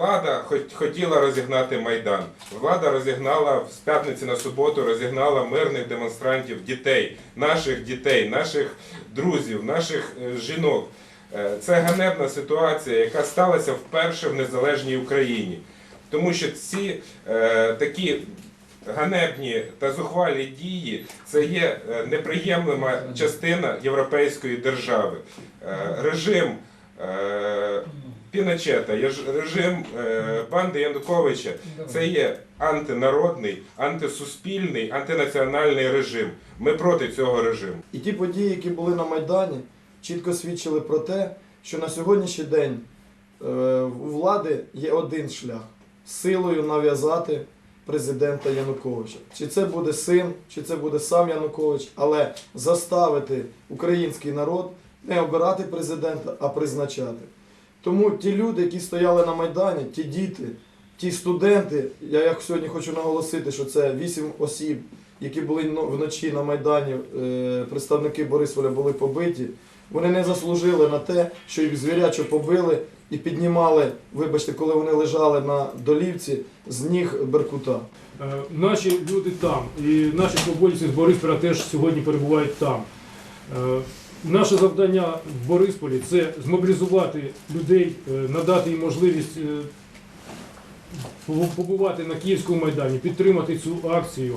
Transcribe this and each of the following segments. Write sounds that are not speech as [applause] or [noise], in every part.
Влада хот- хотіла розігнати Майдан. Влада розігнала з п'ятниці на суботу, розігнала мирних демонстрантів, дітей, наших дітей, наших друзів, наших е, жінок. Е, Це ганебна ситуація, яка сталася вперше в незалежній Україні. Тому що ці е, такі ганебні та зухвалі дії це є е, неприємлива частина європейської держави. Режим Піночета, є ж- режим е, банди Януковича це є антинародний, антисуспільний, антинаціональний режим. Ми проти цього режиму. І ті події, які були на Майдані, чітко свідчили про те, що на сьогоднішній день е, у влади є один шлях силою нав'язати президента Януковича. Чи це буде син, чи це буде сам Янукович, але заставити український народ не обирати президента, а призначати. Тому ті люди, які стояли на Майдані, ті діти, ті студенти, я як сьогодні хочу наголосити, що це вісім осіб, які були вночі на Майдані, е, представники Борисполя були побиті. Вони не заслужили на те, що їх звірячо побили і піднімали, вибачте, коли вони лежали на долівці з ніг Беркута. Е, Наші люди там, і наші свободівці з Борисполя теж сьогодні перебувають там. Наше завдання в Борисполі це змобілізувати людей, е, надати їм можливість е, побувати на Київському майдані, підтримати цю акцію.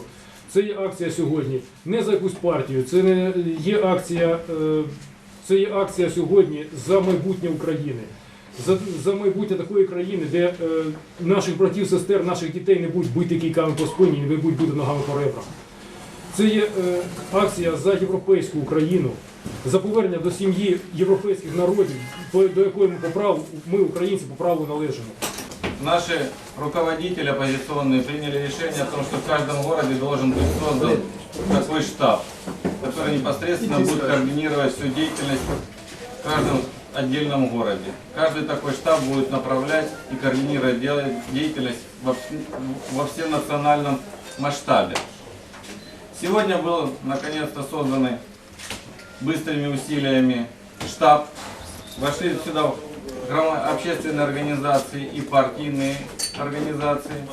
Це є акція сьогодні не за якусь партію, це не є акція, е, це є акція сьогодні за майбутнє України. За, за майбутнє такої країни, де е, наших братів, сестер, наших дітей не будуть бити кійками по спині, не будуть бити ногами по ребрах. Це є е, акція за європейську Україну, за повернення до сім'ї європейських народів, по- до якої ми по праву, ми, українці, по праву належимо. Наши руководители оппозиционные приняли решение о том, что в каждом городе должен быть создан такой штаб, который непосредственно будет координировать всю деятельность в каждом отдельном городе. Каждый такой штаб будет направлять и координировать дела- деятельность во, вс- во всенациональном масштабе. Сегодня был наконец-то созданный быстрыми усилиями штаб. Вошли сюда общественные организации и партийные организации,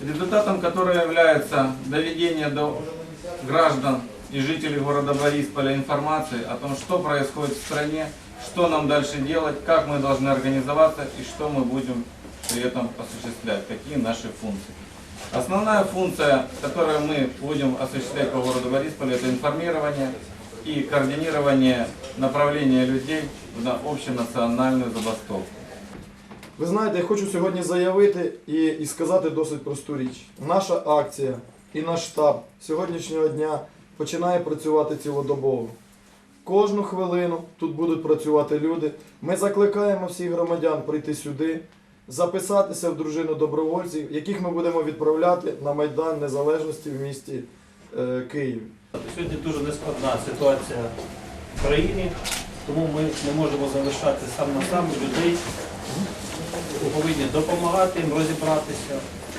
результатом которого является доведение до граждан и жителей города Борисполя информации о том, что происходит в стране, что нам дальше делать, как мы должны организоваться и что мы будем при этом осуществлять, какие наши функции. Основная функция, которую мы будем осуществлять по городу Борисполе, это информирование и координирование направления людей на общенациональную забастовку. Ви знаєте, я хочу сьогодні заявити і, і сказати досить просту річ. Наша акція і наш штаб сьогоднішнього дня починає працювати цілодобово. Кожну хвилину тут будуть працювати люди. Ми закликаємо всіх громадян прийти сюди, записатися в дружину добровольців, яких ми будемо відправляти на Майдан Незалежності в місті е, Києві. Сьогодні дуже нескладна ситуація в країні, тому ми не можемо залишати сам на сам людей. Ми повинні допомагати їм розібратися,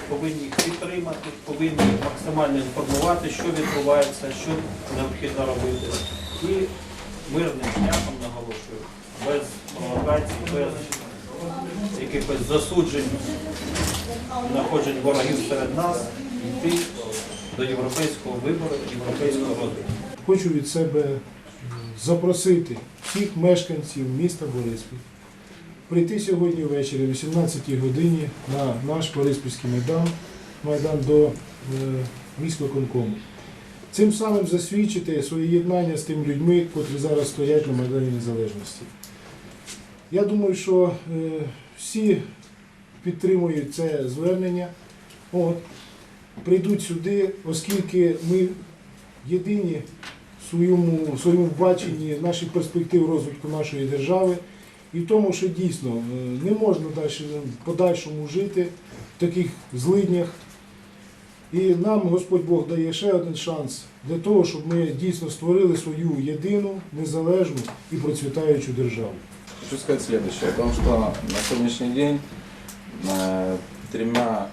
повинні їх підтримати, повинні максимально інформувати, що відбувається, що необхідно робити. І мирним шляхом наголошую, без провокацій, без якихось засуджень, знаходжень ворогів серед нас, йти до європейського вибору, європейського розвитку. Хочу від себе е, запросити всіх мешканців міста Бориспіль прийти сьогодні ввечері, о 18 годині, на наш Бориспільський майдан, майдан до е, міськвиконкому. Цим самим засвідчити своє єднання з тими людьми, котрі зараз стоять на Майдані Незалежності. Я думаю, що е, всі підтримують це звернення. От, прийдуть сюди, оскільки ми єдині в своєму, в своєму баченні наших перспектив розвитку нашої держави і в тому, що дійсно е, не можна далі в подальшому жити в таких злиднях. І нам Господь Бог дає ще один шанс для того, щоб ми дійсно створили свою єдину, незалежну і процвітаючу державу. Хочу сказать следующее, о том, что на сегодняшний день э, тремя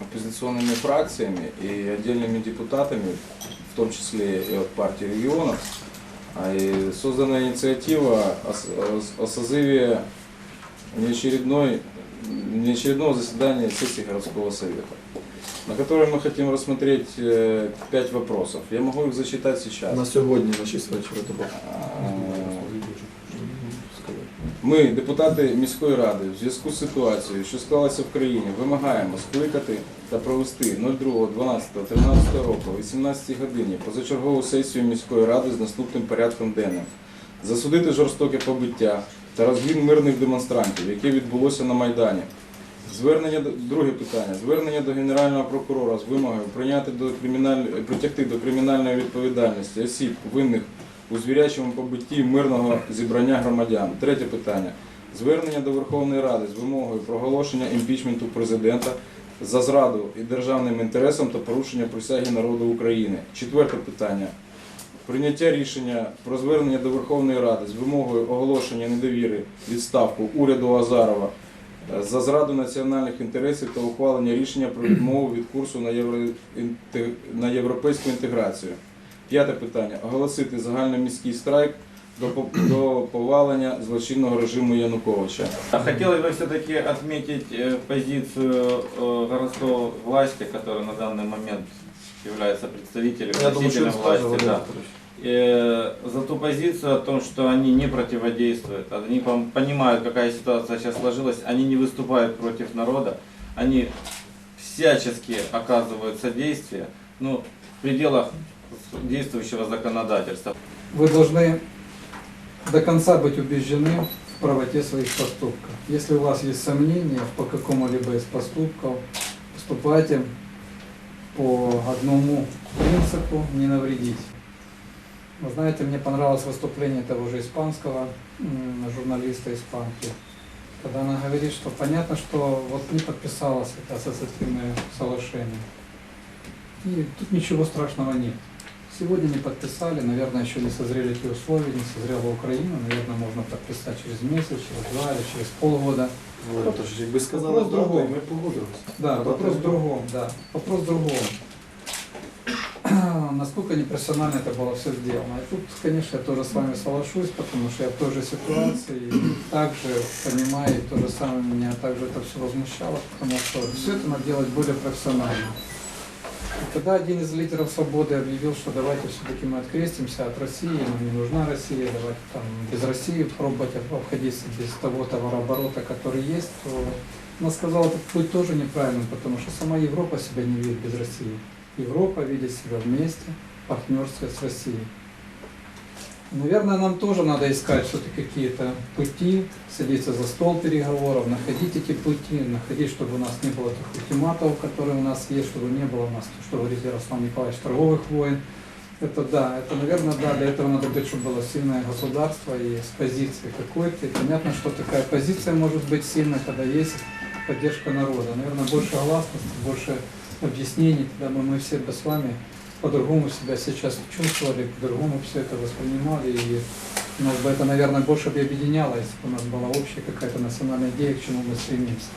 оппозиционными фракциями и отдельными депутатами, в том числе и от партии регионов, а, и создана инициатива о, о о созыве неочередной неочередного заседания сессии городского совета, на которой мы хотим рассмотреть э, пять вопросов. Я могу их зачитать сейчас. На 6 вечора добре. Ми, депутати міської ради, в зв'язку з ситуацією, що склалася в країні, вимагаємо скликати та провести 02.12.13 року о 18 годині позачергову сесію міської ради з наступним порядком денним. Засудити жорстоке побиття та розгін мирних демонстрантів, яке відбулося на Майдані. Звернення друге питання. Звернення до Генерального прокурора з вимогою прийняти до криміналь... притягти до кримінальної відповідальності осіб винних у звірячому побитті мирного зібрання громадян. Третє питання. Звернення до Верховної Ради з вимогою проголошення імпічменту президента за зраду і державним інтересам та порушення присяги народу України. Четверте питання. Прийняття рішення про звернення до Верховної Ради з вимогою оголошення недовіри відставку уряду Азарова е, за зраду національних інтересів та ухвалення рішення про відмову від курсу на європейську інтеграцію. П'яте питання. Оголосити загальноміський страйк до, по- до повалення злочинного режиму Януковича. А Хотелось бы все-таки отметить э, позицию э, городской власти, которая на данный момент является представителем, Я думаю, що носителем він скаже, власти, Валерій да. Петрович. Э, за ту позицию о том, что они не противодействуют, они пом- понимают, какая ситуация сейчас сложилась, они не выступают против народа, они всячески оказывают содействие, ну, в пределах действующего законодательства. Вы должны до конца быть убеждены в правоте своих поступков. Если у вас есть сомнения по какому-либо из поступков, поступайте по одному принципу «не навредить». Вы знаете, мне понравилось выступление того же испанского журналиста испанки, когда она говорит, что понятно, что вот не подписалось это ассоциативное соглашение. И тут ничего страшного нет. Сегодня не подписали, наверное, еще не созрели те условия, не созрела Украина, наверное, можно подписать через месяц, через два или через полгода. Валерій Петрович, якби сказали Вопрос дату, другого. і ми погодилися. Да, Надо вопрос в так. другом, да. Вопрос в другом. [clears throat] Насколько непрофессионально это было все сделано. И тут, конечно, я тоже с вами соглашусь, потому что я в той же ситуации и также понимаю, и то же самое меня также это все возмущало, потому что все это надо делать более профессионально. И когда один из лидеров свободы объявил, что давайте все-таки мы открестимся от России, нам не нужна Россия, давайте там без России пробовать обходиться без того товарооборота, который есть, то она сказала, этот путь тоже неправильным, потому что сама Европа себя не видит без России. Европа видит себя вместе, в партнерстве с Россией. Наверное, нам тоже надо искать все-таки какие-то пути, садиться за стол переговоров, находить эти пути, находить, чтобы у нас не было тех ультиматов, которые у нас есть, чтобы не было у нас, что говорит Ярослав Николаевич, торговых войн. Это да, это, наверное, да, для этого надо быть, чтобы было сильное государство и с позиции какой-то. Понятно, что такая позиция может быть сильной, когда есть поддержка народа. Наверное, больше гласности, больше объяснений, тогда бы мы все бы с вами по-другому себя сейчас чувствовали, по-другому все это воспринимали, и нас бы это, наверное, больше бы объединяло, если бы у нас была общая какая-то национальная идея, к чему мы стремимся.